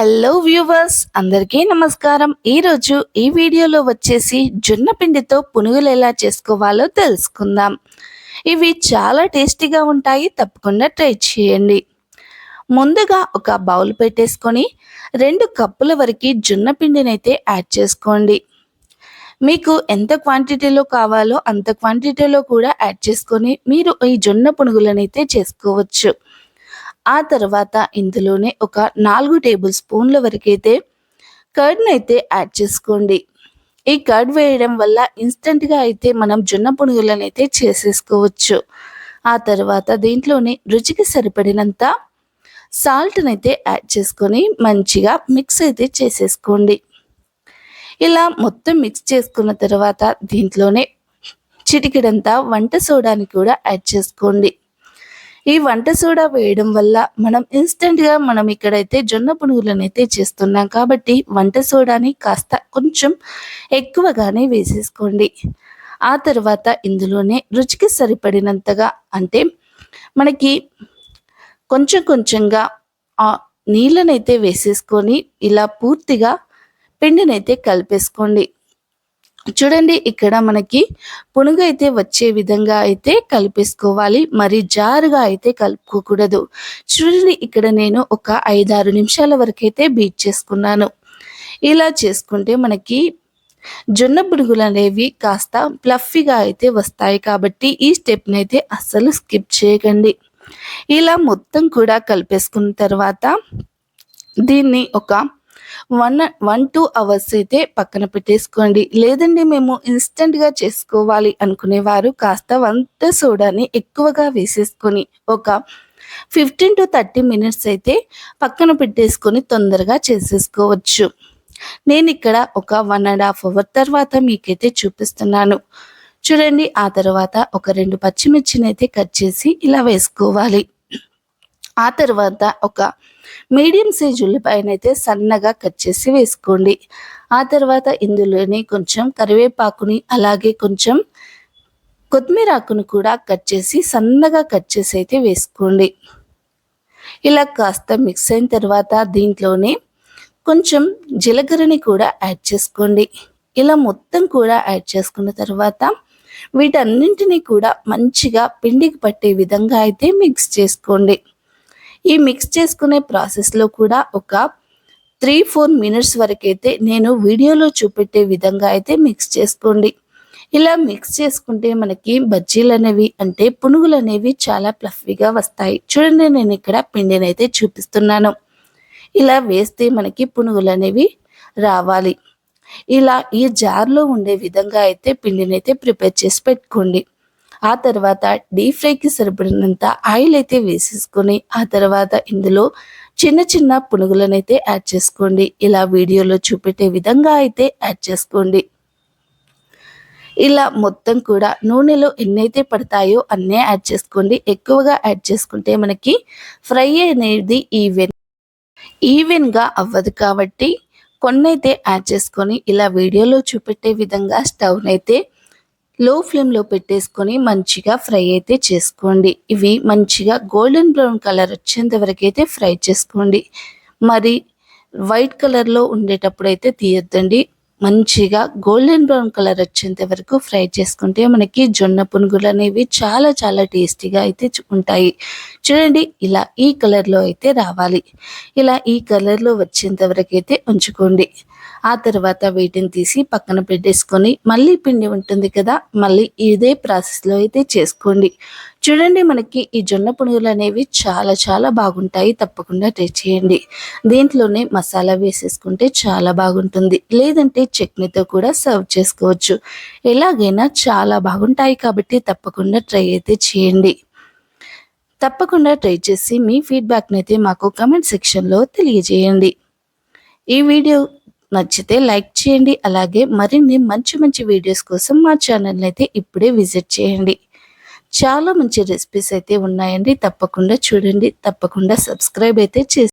Hello viewers అందరికీ నమస్కారం. ఈరోజు ఈ వీడియోలో వచ్చేసి జొన్న పిండితో పునుగులు ఎలా చేసుకోవాలో తెలుసుకుందాం. ఇవి చాలా టేస్టీగా ఉంటాయి. తప్పకుండా ట్రై చేయండి. ముందుగా ఒక బౌల్ పెట్టేసుకొని రెండు కప్పుల వరకు జొన్న పిండిని అయితే యాడ్ చేసుకోండి. మీకు ఎంత క్వాంటిటీలో కావాలో అంత క్వాంటిటీలో కూడా యాడ్ చేసుకొని మీరు ఈ జొన్న పునుగులను అయితే చేసుకోవచ్చు. ఆ తర్వాత ఇందులోనే ఒక నాలుగు టేబుల్ స్పూన్ల వరకైతే కర్డ్ని అయితే యాడ్ చేసుకోండి. ఈ కర్డ్ వేయడం వల్ల ఇన్స్టెంట్గా అయితే మనం జొన్న పునుగులను అయితే చేసేసుకోవచ్చు. ఆ తర్వాత దీంట్లోనే రుచికి సరిపడినంత సాల్ట్ని అయితే యాడ్ చేసుకొని మంచిగా మిక్స్ అయితే చేసేసుకోండి. ఇలా మొత్తం మిక్స్ చేసుకున్న తర్వాత దీంట్లోనే చిటికిడంతా వంట సోడాని కూడా యాడ్ చేసుకోండి. ఈ వంట సోడా వేయడం వల్ల మనం ఇన్స్టెంట్గా మనం ఇక్కడైతే జొన్న పునుగులను అయితే చేస్తున్నాం. కాబట్టి వంట సోడాని కాస్త కొంచెం ఎక్కువగానే వేసేసుకోండి. ఆ తర్వాత ఇందులోనే రుచికి సరిపడినంతగా అంటే మనకి కొంచెం కొంచెంగా నీళ్ళనైతే వేసేసుకొని ఇలా పూర్తిగా పిండినైతే కలిపేసుకోండి. చూడండి ఇక్కడ మనకి పునుగు అయితే వచ్చే విధంగా అయితే కలిపేసుకోవాలి. మరి జారుగా అయితే కలుపుకోకూడదు. చూడండి ఇక్కడ నేను ఒక ఐదారు నిమిషాల వరకు అయితే బీట్ చేసుకున్నాను. ఇలా చేసుకుంటే మనకి జొన్న పునుగులు అనేవి కాస్త ప్లఫీగా అయితే వస్తాయి కాబట్టి ఈ స్టెప్ని అయితే అస్సలు స్కిప్ చేయకండి. ఇలా మొత్తం కూడా కలిపేసుకున్న తర్వాత దీన్ని ఒక వన్ వన్ టూ అవర్స్ అయితే పక్కన పెట్టేసుకోండి. లేదండి మేము ఇన్స్టెంట్గా చేసుకోవాలి అనుకునేవారు కాస్త వంట సోడాని ఎక్కువగా వేసేసుకొని ఒక ఫిఫ్టీన్ టు థర్టీ మినిట్స్ అయితే పక్కన పెట్టేసుకొని తొందరగా చేసేసుకోవచ్చు. నేను ఇక్కడ ఒక వన్ అండ్ హాఫ్ అవర్ తర్వాత మీకైతే చూపిస్తున్నాను. చూడండి ఆ తర్వాత ఒక రెండు పచ్చిమిర్చిని అయితే కట్ చేసి ఇలా వేసుకోవాలి. ఆ తర్వాత ఒక మీడియం సైజ్ ఉల్లిపాయనైతే సన్నగా కట్ చేసి వేసుకోండి. ఆ తర్వాత ఇందులోనే కొంచెం కరివేపాకుని అలాగే కొంచెం కొత్తిమీర ఆకును కూడా కట్ చేసి సన్నగా కట్ చేసి అయితే వేసుకోండి. ఇలా కాస్త మిక్స్ అయిన తర్వాత దీంట్లోనే కొంచెం జీలకర్రని కూడా యాడ్ చేసుకోండి. ఇలా మొత్తం కూడా యాడ్ చేసుకున్న తర్వాత వీటన్నింటినీ కూడా మంచిగా పిండికి పట్టే విధంగా అయితే మిక్స్ చేసుకోండి. ఈ మిక్స్ చేసుకునే ప్రాసెస్లో కూడా ఒక త్రీ ఫోర్ మినిట్స్ వరకు అయితే నేను వీడియోలో చూపెట్టే విధంగా అయితే మిక్స్ చేసుకోండి. ఇలా మిక్స్ చేసుకుంటే మనకి బజ్జీలు అనేవి అంటే పునుగులు అనేవి చాలా ప్లఫీగా వస్తాయి. చూడండి నేను ఇక్కడ పిండిని అయితే చూపిస్తున్నాను. ఇలా వేస్తే మనకి పునుగులు అనేవి రావాలి. ఇలా ఈ జార్లో ఉండే విధంగా అయితే పిండిని అయితే ప్రిపేర్ చేసి పెట్టుకోండి. ఆ తర్వాత డీప్ ఫ్రైకి సరిపడినంత ఆయిల్ అయితే వేసేసుకొని ఆ తర్వాత ఇందులో చిన్న చిన్న పునుగులను అయితే యాడ్ చేసుకోండి. ఇలా వీడియోలో చూపెట్టే విధంగా అయితే యాడ్ చేసుకోండి. ఇలా మొత్తం కూడా నూనెలో ఎన్నైతే పడతాయో అన్నే యాడ్ చేసుకోండి. ఎక్కువగా యాడ్ చేసుకుంటే మనకి ఫ్రై అనేది ఈవెన్ ఈవెన్గా అవ్వదు కాబట్టి కొన్నైతే యాడ్ చేసుకొని ఇలా వీడియోలో చూపెట్టే విధంగా స్టవ్నైతే లో ఫ్లేమ్లో పెట్టేసుకొని మంచిగా ఫ్రై అయితే చేసుకోండి. ఇవి మంచిగా గోల్డెన్ బ్రౌన్ కలర్ వచ్చేంత వరకు అయితే ఫ్రై చేసుకోండి. మరి వైట్ కలర్లో ఉండేటప్పుడు అయితే తీయొద్దండి. మంచిగా గోల్డెన్ బ్రౌన్ కలర్ వచ్చేంత వరకు ఫ్రై చేసుకుంటే మనకి జొన్న పునుగులు అనేవి చాలా చాలా టేస్టీగా అయితే ఉంటాయి. చూడండి ఇలా ఈ కలర్లో అయితే రావాలి. ఇలా ఈ కలర్లో వచ్చేంత వరకు అయితే ఉంచుకోండి. ఆ తర్వాత వీటిని తీసి పక్కన పెట్టేసుకొని మళ్ళీ పిండి ఉంటుంది కదా మళ్ళీ ఇదే ప్రాసెస్లో అయితే చేసుకోండి. చూడండి మనకి ఈ జొన్న పునుగులు అనేవి చాలా చాలా బాగుంటాయి. తప్పకుండా ట్రై చేయండి. దీంట్లోనే మసాలా వేసేసుకుంటే చాలా బాగుంటుంది. లేదంటే చట్నీతో కూడా సర్వ్ చేసుకోవచ్చు. ఎలాగైనా చాలా బాగుంటాయి కాబట్టి తప్పకుండా ట్రై అయితే చేయండి. తప్పకుండా ట్రై చేసి మీ ఫీడ్బ్యాక్ని అయితే మాకు కమెంట్ సెక్షన్లో తెలియజేయండి. ఈ వీడియో నచ్చితే లైక్ చేయండి. అలాగే మరిన్ని మంచి మంచి వీడియోస్ కోసం మా ఛానల్ని అయితే ఇప్పుడే విజిట్ చేయండి. చాలా మంచి రెసిపీస్ అయితే ఉన్నాయండి. తప్పకుండా చూడండి. తప్పకుండా సబ్స్క్రైబ్ అయితే చేసి